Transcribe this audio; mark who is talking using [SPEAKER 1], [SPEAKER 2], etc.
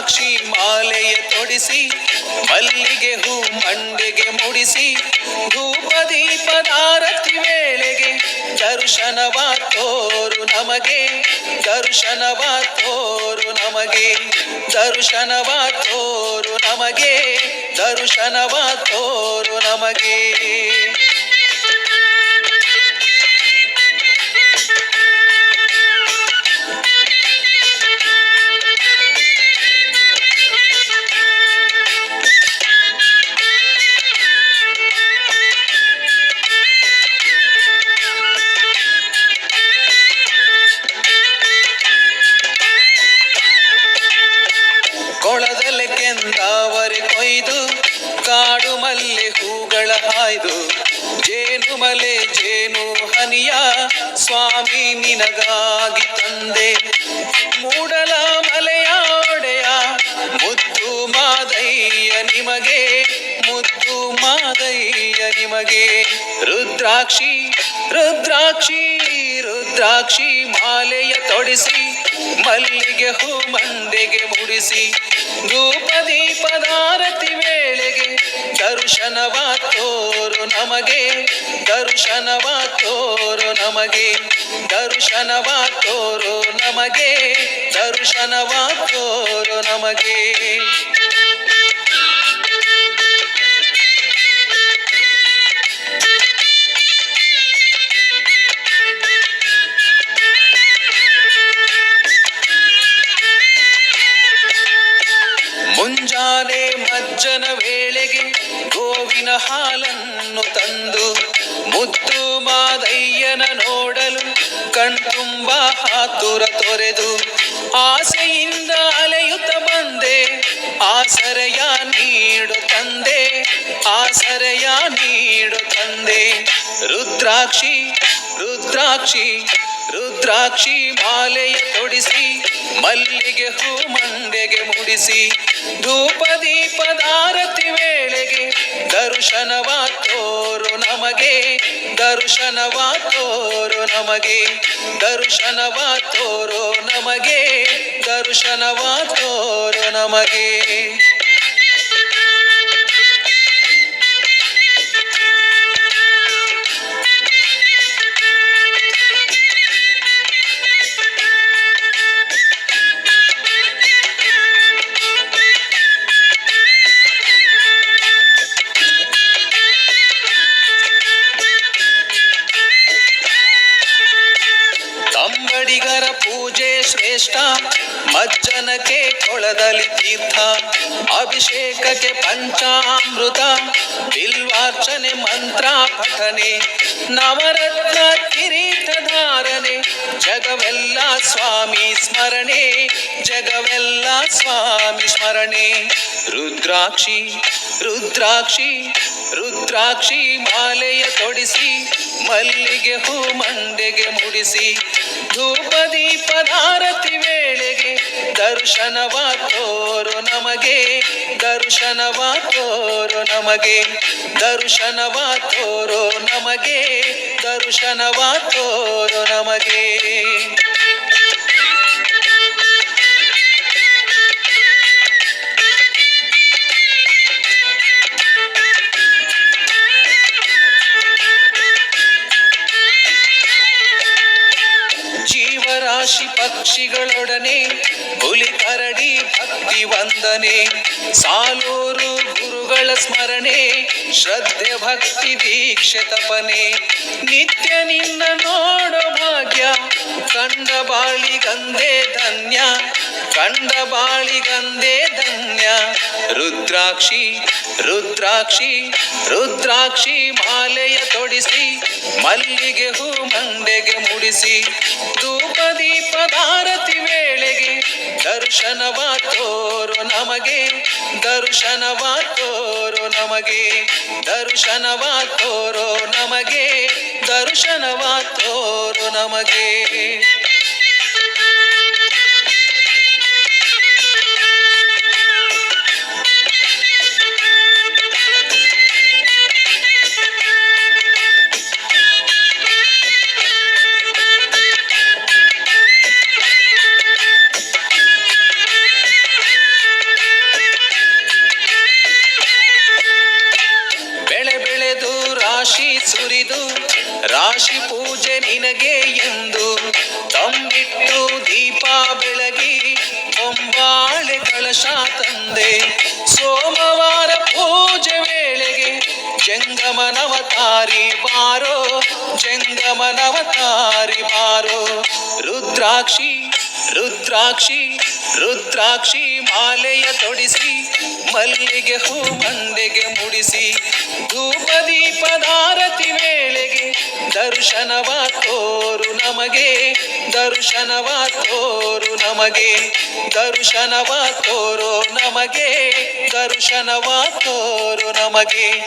[SPEAKER 1] ರುದ್ರಾಕ್ಷಿ ಮಾಲೆಯ ತೊಡಿಸಿ, ಮಲ್ಲಿಗೆ ಹೂ ಮಂಡೆಗೆ ಮುಡಿಸಿ ದೀಪದಾರತಿ ವೇಳೆಗೆ ದರ್ಶನವ ತೋರು ನಮಗೆ, ದರ್ಶನವ ತೋರು ನಮಗೆ, ದರ್ಶನವ ತೋರು ನಮಗೆ, ದರ್ಶನವ ತೋರು ನಮಗೆ. ಹಾಯ್ದು ಜೇನು ಮಲೆ, ಜೇನು ಹನಿಯ ಸ್ವಾಮಿ ನಿನಗಾಗಿ ತಂದೆ. ಮೂಡಲ ಮಲೆಯ ಒಡೆಯ, ಮುದ್ದು ಮಾದಯ್ಯ ನಿಮಗೆ, ಮುದ್ದು ಮಾದಯ್ಯ ನಿಮಗೆ. ರುದ್ರಾಕ್ಷಿ ರುದ್ರಾಕ್ಷಿ ರುದ್ರಾಕ್ಷಿ ಮಾಲೆಯ ತೊಡಿಸಿ, ಮಲ್ಲಿಗೆ ಹೂ ಮಂದೆಗೆ ಮುಡಿಸಿ. ಧೂಪ ದೀಪದಾರತಿ ವೇಳೆಗೆ ದರ್ಶನವ ತೋರು ನಮಗೆ ದರ್ಶನವ ತೋರು ನಮಗೆ, ದರ್ಶನವ ತೋರು ನಮಗೆ, ದರ್ಶನವ ತೋರು ನಮಗೆ. ಮುಂಜಾನೆ ಮಜ್ಜನ ವೇಳೆಗೆ ಗೋವಿನ ಹಾಲನ್ನು ನೋಡಲು ಕಣ್ತುಂಬ ಹಾತುರ ತೊರೆದು ಆಸೆಯಿಂದ ಅಲೆಯುತ್ತ ಬಂದೆ, ಆಸರೆಯ ನೀಡು ತಂದೆ, ಆಸರೆಯ ನೀಡು ತಂದೆ. ರುದ್ರಾಕ್ಷಿ ರುದ್ರಾಕ್ಷಿ ರುದ್ರಾಕ್ಷಿ ಮಾಲೆಯ ತೊಡಿಸಿ, ಮಲ್ಲಿಗೆ ಹೂ ಮಂಡೆಗೆ ಮುಡಿಸಿ, ಧೂಪ ದೀಪದಾರತಿ ವೇಳೆಗೆ, ದರ್ಶನವ ತೋರು ನಮಗೆ, ದರ್ಶನವ ತೋರು ನಮಗೆ, ದರ್ಶನವ ತೋರು ನಮಗೆ, ದರ್ಶನವ ತೋರು ನಮಗೆ. ಮಜ್ಜನಕ್ಕೆ ಕೊಳದಲ್ಲಿ ತೀರ್ಥ, ಅಭಿಷೇಕಕ್ಕೆ ಪಂಚಾಮೃತ, ಬಿಲ್ವಾರ್ಚನೆ ಮಂತ್ರ ಪಠನೆ, ನವರತ್ನ ಕಿರೀಟ ಧಾರಣೆ, ಜಗವೆಲ್ಲ ಸ್ವಾಮಿ ಸ್ಮರಣೆ, ಜಗವೆಲ್ಲ ಸ್ವಾಮಿ ಸ್ಮರಣೆ. ರುದ್ರಾಕ್ಷಿ ರುದ್ರಾಕ್ಷಿ ರುದ್ರಾಕ್ಷಿ ಮಾಲೆಯ ತೊಡಿಸಿ, ಮಲ್ಲಿಗೆ ಹೂ ಮಂಡೆಗೆ ಮುಡಿಸಿ ಧೂಪ ದೀಪದಾರತಿ ವೇಳೆಗೆ ದರ್ಶನವ ತೋರು ನಮಗೆ ದರ್ಶನವ ತೋರು ನಮಗೆ ದರ್ಶನವ ತೋರು ನಮಗೆ ದರ್ಶನವ ತೋರು ನಮಗೆ. ಜೀವರಾಶಿ ಪಕ್ಷಿಗಳೊಡನೆ ಹುಲಿ ಕರಡಿ ಭಕ್ತಿ ವಂದನೆ. ಸಾಲೂರು ಗುರುಗಳ ಸ್ಮರಣೆ, ಶ್ರದ್ಧೆ, ಭಕ್ತಿ, ದೀಕ್ಷೆ, ತಪನೆ. ನಿತ್ಯ ನಿನ್ನ ನೋಡೋ ಭಾಗ್ಯ, ಕಂಡ ಬಾಳಿಗಂದೇ ಧನ್ಯ, ಕಂಡ ಬಾಳಿಗಂದೆ ಧನ್ಯ. ರುದ್ರಾಕ್ಷಿ ರುದ್ರಾಕ್ಷಿ ರುದ್ರಾಕ್ಷಿ ಮಾಲೆಯ ತೊಡಿಸಿ, ಮಲ್ಲಿಗೆ ಹೂ ಮಂಡೆಗೆ ಮುಡಿಸಿ, ಧೂಪ ದೀಪದಾರತಿ ವೇಳೆಗೆ ದರ್ಶನವ ತೋರು ನಮಗೆ ದರ್ಶನವ ತೋರು ನಮಗೆ ದರ್ಶನವ ತೋರು ನಮಗೆ ದರ್ಶನವ ತೋರು ನಮಗೆ. ರಾಶಿ ಪೂಜೆ ನಿನಗೆ ಎಂದು ತಂಬಿಟ್ಟು ದೀಪ ಬೆಳಗಿ ಒಂಬಾಳೆ ಕಳಶ ತಂದೆ. ಸೋಮವಾರ ಪೂಜೆ ವೇಳೆಗೆ ಜಂಗಮನವತಾರಿ ಬಾರೋ ಜಂಗಮನವತಾರಿ ಬಾರೋ. ರುದ್ರಾಕ್ಷಿ ರುದ್ರಾಕ್ಷಿ ರುದ್ರಾಕ್ಷಿ ಮಾಲೆಯ ತೊಡಿಸಿ, ಮಲ್ಲಿಗೆ ಹೂ ಮಂಡೆಗೆ ಮುಡಿಸಿ ಧೂಪ ದೀಪದಾರತಿ ವೇಳೆಗೆ ದರ್ಶನವ ತೋರು ನಮಗೆ, ದರ್ಶನವ ತೋರು ನಮಗೆ, ದರ್ಶನವ ತೋರೋ ನಮಗೆ, ದರ್ಶನವ ತೋರು ನಮಗೆ.